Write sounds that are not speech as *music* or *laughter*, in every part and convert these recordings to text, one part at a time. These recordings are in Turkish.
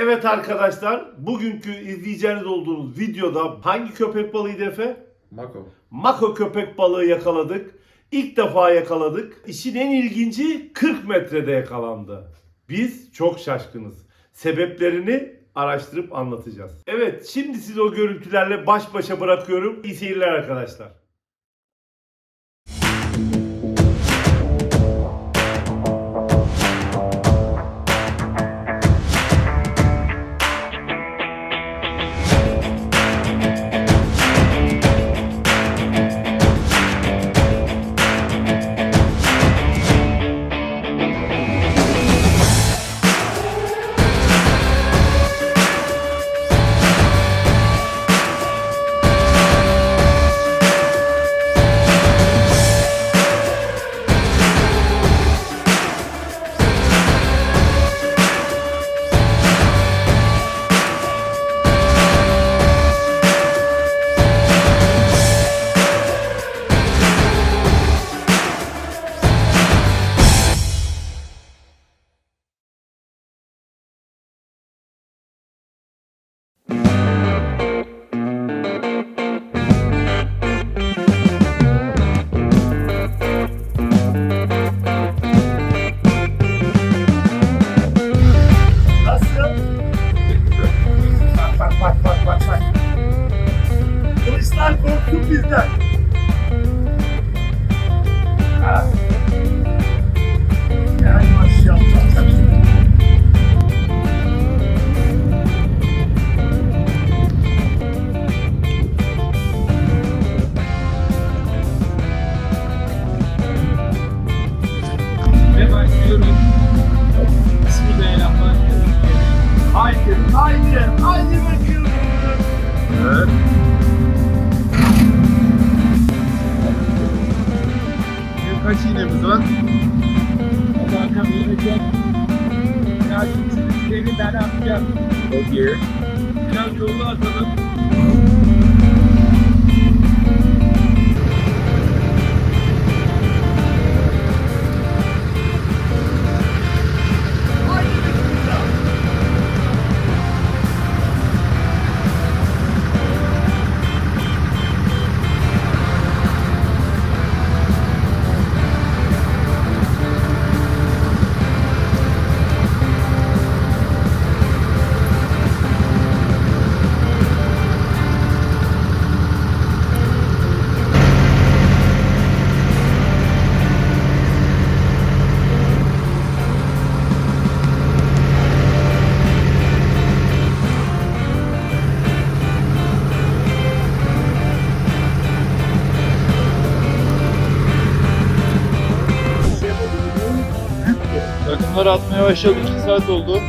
Evet arkadaşlar, bugünkü izleyeceğiniz olduğunuz videoda hangi köpek balığıydı Efe? Mako. Mako köpek balığı yakaladık. İlk defa yakaladık. İşin en ilginci 40 metrede yakalandı. Biz çok şaşkınız. Sebeplerini araştırıp anlatacağız. Evet, şimdi sizi o görüntülerle baş başa bırakıyorum. İyi seyirler arkadaşlar. Başladık. 2 saat oldu.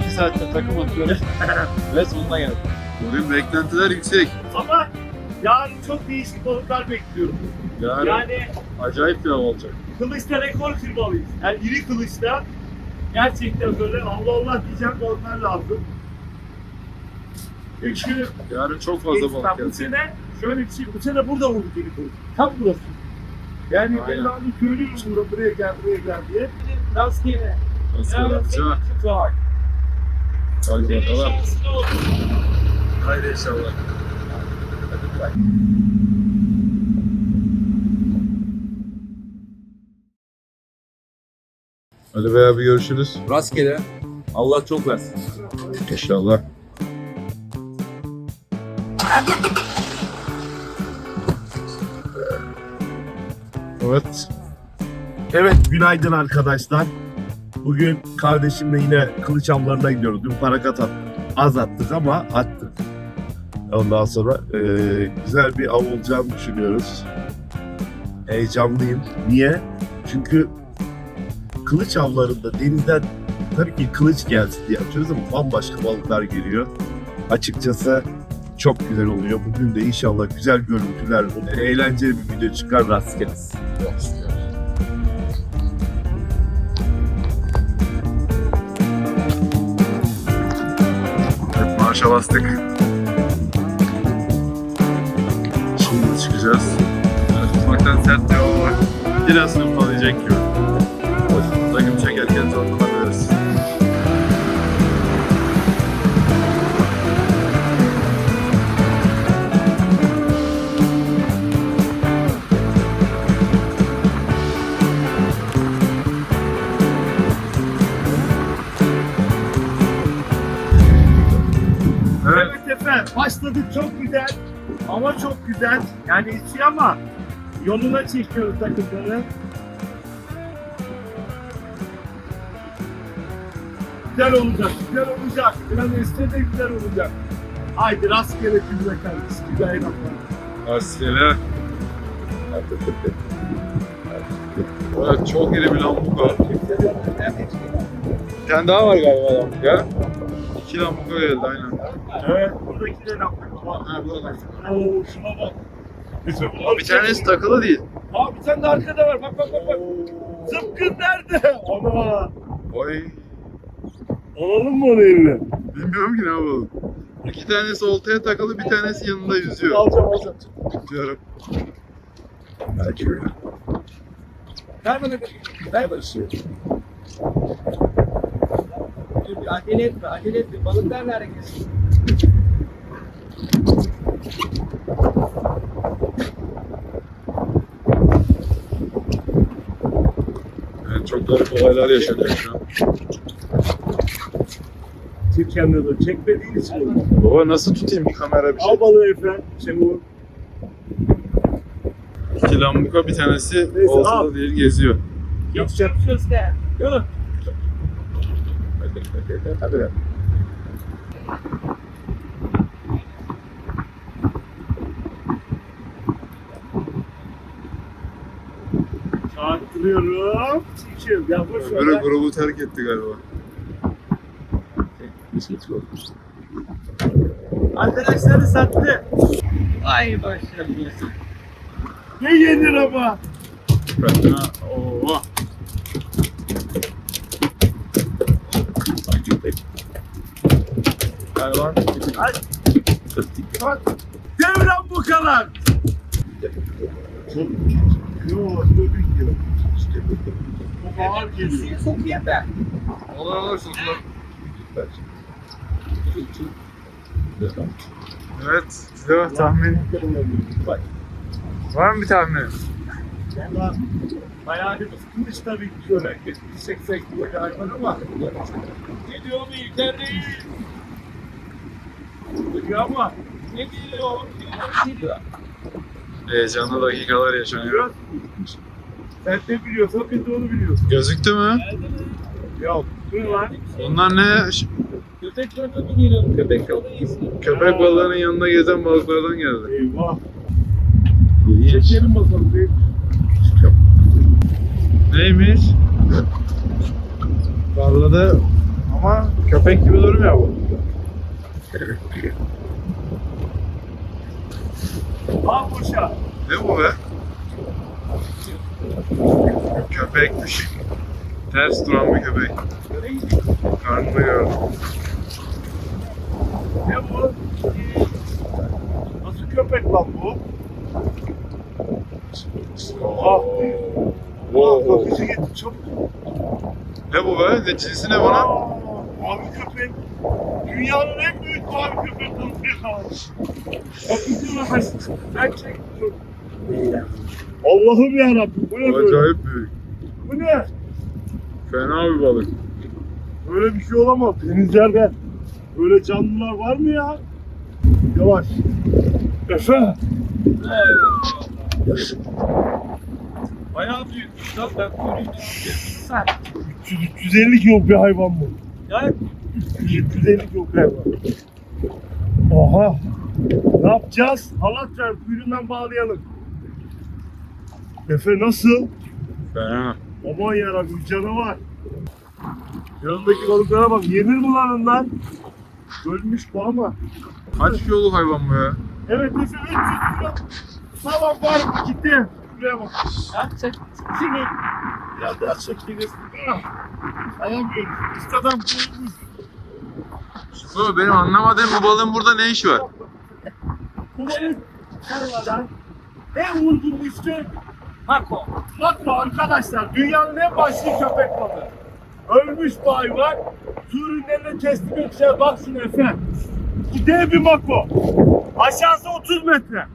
2 saatte takım atıyoruz. *laughs* Ve sonuna geldik. Bugün beklentiler yüksek. Ama yarın çok değişik balıklar bekliyorum. Yarın Yani acayip bir av olacak. kılıçta rekor kırmalıyız. Yani iri kılıçta gerçekten böyle Allah Allah diyeceğim balıklar lazım. Çünkü Yarın çok fazla balık bu gelecek. sene şöyle bir şey, bu sene burada vurdu iri kılıç. Tam burası. Yani Aynen. ben abi köylüyüm burada, buraya gel, buraya gel diye. Rastgele. Ağır. Hadi bakalım. Haydi inşallah. Hadi be abi görüşürüz. Rastgele. Allah çok versin. İnşallah. Evet. Evet, günaydın arkadaşlar. Bugün kardeşimle yine kılıç avlarına gidiyoruz. Dün parakat attık. Az attık ama attık. Ondan sonra eee, güzel bir av olacağını düşünüyoruz. Heyecanlıyım. Niye? Çünkü kılıç avlarında denizden tabii ki kılıç gelsin diye yapıyoruz ama bambaşka balıklar geliyor. Açıkçası çok güzel oluyor. Bugün de inşallah güzel görüntüler, eğlenceli bir video çıkar rastgele. Evet, marşa bastık. Şimdi çıkacağız. Tutmaktan sert bir hava var. Biraz hırpalayacak gibi. Başladık çok güzel. Ama çok güzel. Yani içi ama yoluna çekiyoruz takımları. Güzel olacak, güzel olacak. Üstte de güzel olacak. Haydi rastgele cümle kardeşim. Güzel. Rastgele. Evet, çok iri bir lambuka. Bir tane daha var galiba lambuka. İki lambuka geldi aynen. Evet, buradaki de yaptık. Oo, şuna bak. Bir tanesi takılı değil. Aa, bir tane de arkada var. Bak bak bak. bak. Zıpkın nerede? Ana. Oy. Alalım mı onu eline? Bilmiyorum ki ne yapalım. İki tanesi oltaya takılı, bir tanesi yanında yüzüyor. Alacağım alacağım. Diyorum. Ver bana bir. Ver bana. Bir acele etme, acele etme. Balıklar nerede kesin? Garip olaylar yaşanıyor şu an. Kendini de. Çekmediğin için olur. Baba nasıl tutayım bir kamera bir şey? Al balığı Efe. Şey bu. İki lambuka bir tanesi Neyse, al. oltada değil geziyor. Yapacak. Göster. Yürü. Çarptırıyorum. Çekiyorum. Ya boş ver. Öbürü grubu terk etti galiba. Arkadaşları sattı. Ay başladım. Ne yenir ama? Fena. Oo. Hayvan. Devran bu kadar. Yok, dövün yok. Bu ağır geliyor. Suyu sokayım ben. Olur olur sokular. Evet. Size tahmin. Var mı bir tahmin? Valla bayağı bir kılıç tabii ki şöyle. 80 kilo bir hayvan ama. Geliyor mu değil? Geliyor ama. Ne? Geliyor. Heyecanlı dakikalar yaşanıyor. Sen ne biliyorsan biz de onu biliyoruz. Gözüktü mü? Yok. Dur lan. Bunlar ne? Köpek balığı mı geliyor? Köpek balığı. Köpek balığının yanında gezen balıklardan geldi. Eyvah. Çekelim bakalım. Bir. Neymiş? Parladı ama köpek gibi durmuyor bu. Al boşa. Ne bu be? Köpekmiş. Ters duran bir köpek. Karnını gördüm. Ne bu? Nasıl köpek lan bu? Ah. Ah, bakıcı gitti çok. Ne bu be? Ne cinsi ne bana? Mavi köpek. Dünyanın en büyük mavi köpek balığı ya. Bakıcı var. Allah'ım yarabbim bu ne böyle? Acayip büyük. Bu ne? Fena bir balık. Böyle bir şey olamaz. Denizlerde böyle canlılar var mı ya? Yavaş. Efe. Bayağı büyük. Lan ben kuyruğunu Sen. 300-350 kilo bir hayvan bu. Ya 350 kilo bir hayvan. Oha. Ne yapacağız? Halat ver kuyruğundan bağlayalım. Efe nasıl? Fena. Aman yarabbim canavar. Yanındaki balıklara bak. Yenir mi lan onlar? Ölmüş bu ama. Kaç kiloluk hayvan bu ya? Evet Efe 300 kilo. Tamam var mı? Gitti. Buraya bak. ya çek. Seni biraz daha çekeriz. Ah. Ayağım yok. İşte adam koymuş. Bu benim anlamadığım bu balığın burada ne işi var? Bu balık karmadan en uygun Mako. Makro arkadaşlar. Dünyanın en başlı köpek balığı. Ölmüş bu hayvan. Su ürünlerine teslim edeceğiz. Bak şuna Efe. Bu dev bir mako. Aşağısı 30 metre.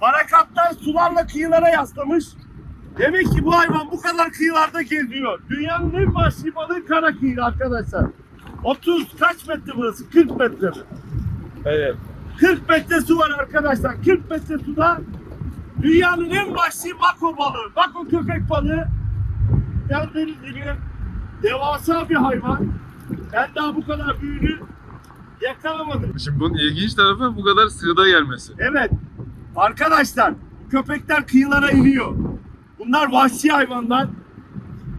Barakatlar sularla kıyılara yaslamış. Demek ki bu hayvan bu kadar kıyılarda geziyor. Dünyanın en vahşi balığı kara kıyı arkadaşlar. 30 kaç metre burası? 40 metre mi? Evet. 40 metre su var arkadaşlar. 40 metre suda dünyanın en vahşi mako balığı. Mako köpek balığı. Gördüğünüz gibi devasa bir hayvan. Ben daha bu kadar büyüğünü yakalamadım. Şimdi bunun ilginç tarafı bu kadar sığda gelmesi. Evet. Arkadaşlar köpekler kıyılara iniyor. Bunlar vahşi hayvanlar.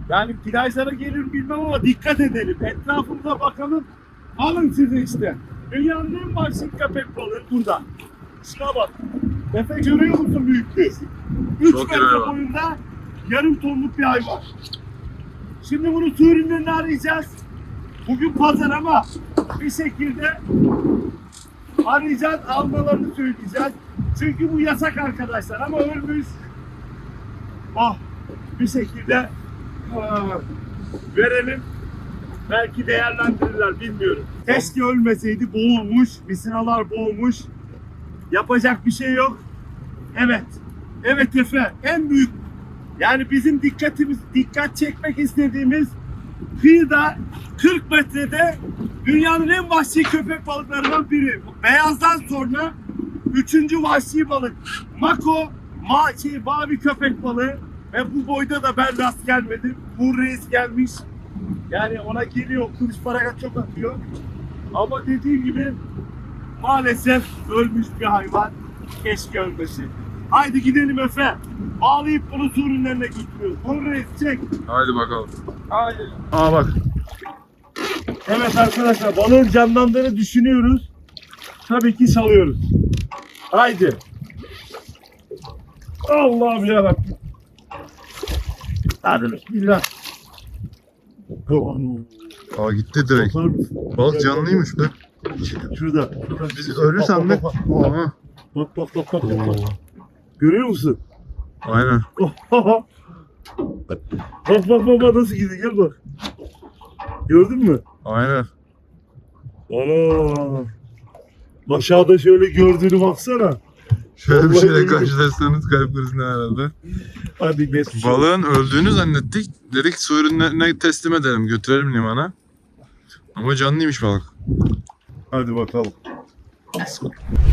Yani plajlara gelir bilmem ama dikkat edelim. Etrafımıza bakalım. Alın sizi işte. Dünyanın en vahşi köpek balığı burada. Şuna bak. Efe görüyor musun büyüklüğü? 3 Çok metre boyunda yarım tonluk bir hayvan. Şimdi bunu su ürünlerini arayacağız. Bugün pazar ama bir şekilde arayacağız, almalarını söyleyeceğiz. Çünkü bu yasak arkadaşlar ama ölmüş. Oh, bir şekilde aa, verelim. Belki değerlendirirler bilmiyorum. Keşke ölmeseydi boğulmuş, misinalar boğulmuş. Yapacak bir şey yok. Evet. Evet Efe en büyük yani bizim dikkatimiz dikkat çekmek istediğimiz kıyıda 40 metrede dünyanın en vahşi köpek balıklarından biri. Beyazdan sonra üçüncü vahşi balık. Mako ma şey, mavi köpek balığı ve bu boyda da ben rast gelmedim. Bu reis gelmiş. Yani ona geliyor kılıç paragat çok atıyor. Ama dediğim gibi maalesef ölmüş bir hayvan. Keşke ölmesi. Haydi gidelim Efe. Bağlayıp bunu su ürünlerine götürüyoruz. Bu reis çek. Haydi bakalım. Haydi. Aa bak. Evet arkadaşlar balığın canlandığını düşünüyoruz. Tabii ki salıyoruz. Haydi. Allah'ım yarabbim. Hadi bismillah. Aa gitti direkt. Balık canlıymış be. Şurada. Biz ölü sandık. Bak bak bak bak. bak. Görüyor musun? Aynen. bak bak bak bak nasıl gidiyor gel bak. Gördün mü? Aynen. Ana. Aşağıda şöyle gördüğünü baksana. Şöyle bir şeyle karşılaşsanız kalp krizinden herhalde. Hadi geç. Balığın öldüğünü zannettik. Dedik su ürünlerine teslim edelim, götürelim limana. Ama canlıymış balık. Hadi bakalım.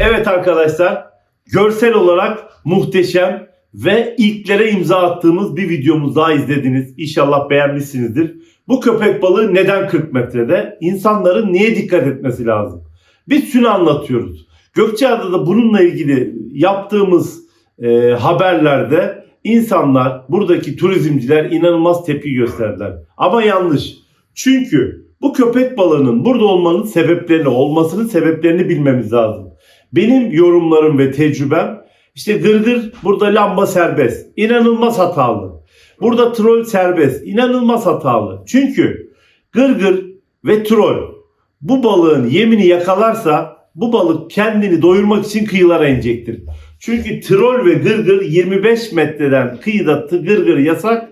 Evet arkadaşlar, görsel olarak muhteşem ve ilklere imza attığımız bir videomuzu daha izlediniz. İnşallah beğenmişsinizdir. Bu köpek balığı neden 40 metrede? İnsanların niye dikkat etmesi lazım? Biz şunu anlatıyoruz. Gökçeada'da bununla ilgili yaptığımız e, haberlerde insanlar, buradaki turizmciler inanılmaz tepki gösterdiler. Ama yanlış. Çünkü bu köpek balığının burada olmanın sebeplerini, olmasının sebeplerini bilmemiz lazım. Benim yorumlarım ve tecrübem işte gırgır burada lamba serbest. İnanılmaz hatalı. Burada troll serbest. İnanılmaz hatalı. Çünkü gırgır ve troll bu balığın yemini yakalarsa bu balık kendini doyurmak için kıyılara inecektir. Çünkü troll ve gırgır 25 metreden kıyıda gırgır yasak,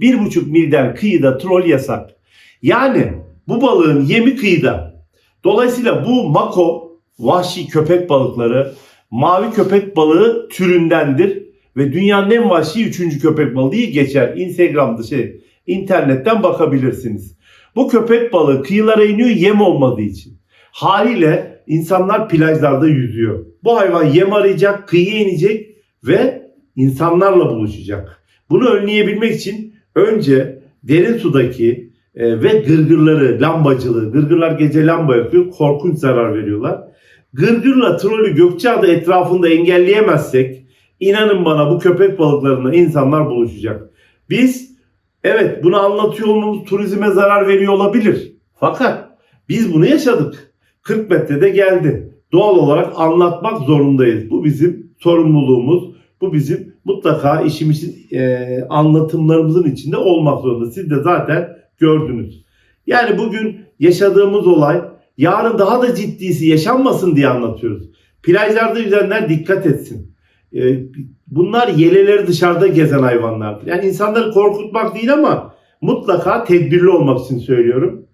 1,5 milden kıyıda troll yasak. Yani bu balığın yemi kıyıda. Dolayısıyla bu mako vahşi köpek balıkları mavi köpek balığı türündendir ve dünyanın en vahşi üçüncü köpek balığı geçer. Instagram'da şey internetten bakabilirsiniz. Bu köpek balığı kıyılara iniyor yem olmadığı için. Haliyle insanlar plajlarda yüzüyor. Bu hayvan yem arayacak, kıyıya inecek ve insanlarla buluşacak. Bunu önleyebilmek için önce derin sudaki e, ve gırgırları, lambacılığı, gırgırlar gece lamba yapıyor, korkunç zarar veriyorlar. Gırgırla trolü Gökçeada etrafında engelleyemezsek inanın bana bu köpek balıklarına insanlar buluşacak. Biz evet bunu anlatıyor olmamız turizme zarar veriyor olabilir. Fakat biz bunu yaşadık. 40 metrede geldi. Doğal olarak anlatmak zorundayız. Bu bizim sorumluluğumuz. Bu bizim mutlaka işimizin e, anlatımlarımızın içinde olmak zorunda. Siz de zaten gördünüz. Yani bugün yaşadığımız olay yarın daha da ciddisi yaşanmasın diye anlatıyoruz. Plajlarda yüzenler dikkat etsin. Ee, bunlar yeleleri dışarıda gezen hayvanlardır. Yani insanları korkutmak değil ama mutlaka tedbirli olmak için söylüyorum.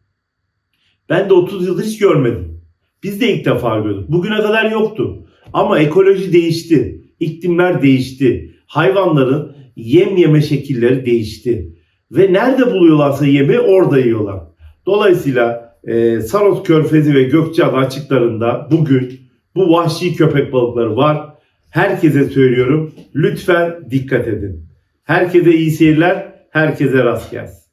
Ben de 30 yıldır hiç görmedim. Biz de ilk defa gördük. Bugüne kadar yoktu. Ama ekoloji değişti. İklimler değişti. Hayvanların yem yeme şekilleri değişti. Ve nerede buluyorlarsa yemi orada yiyorlar. Dolayısıyla e, Saros Körfezi ve Gökçeada açıklarında bugün bu vahşi köpek balıkları var. Herkese söylüyorum lütfen dikkat edin. Herkese iyi seyirler, herkese rast gelsin.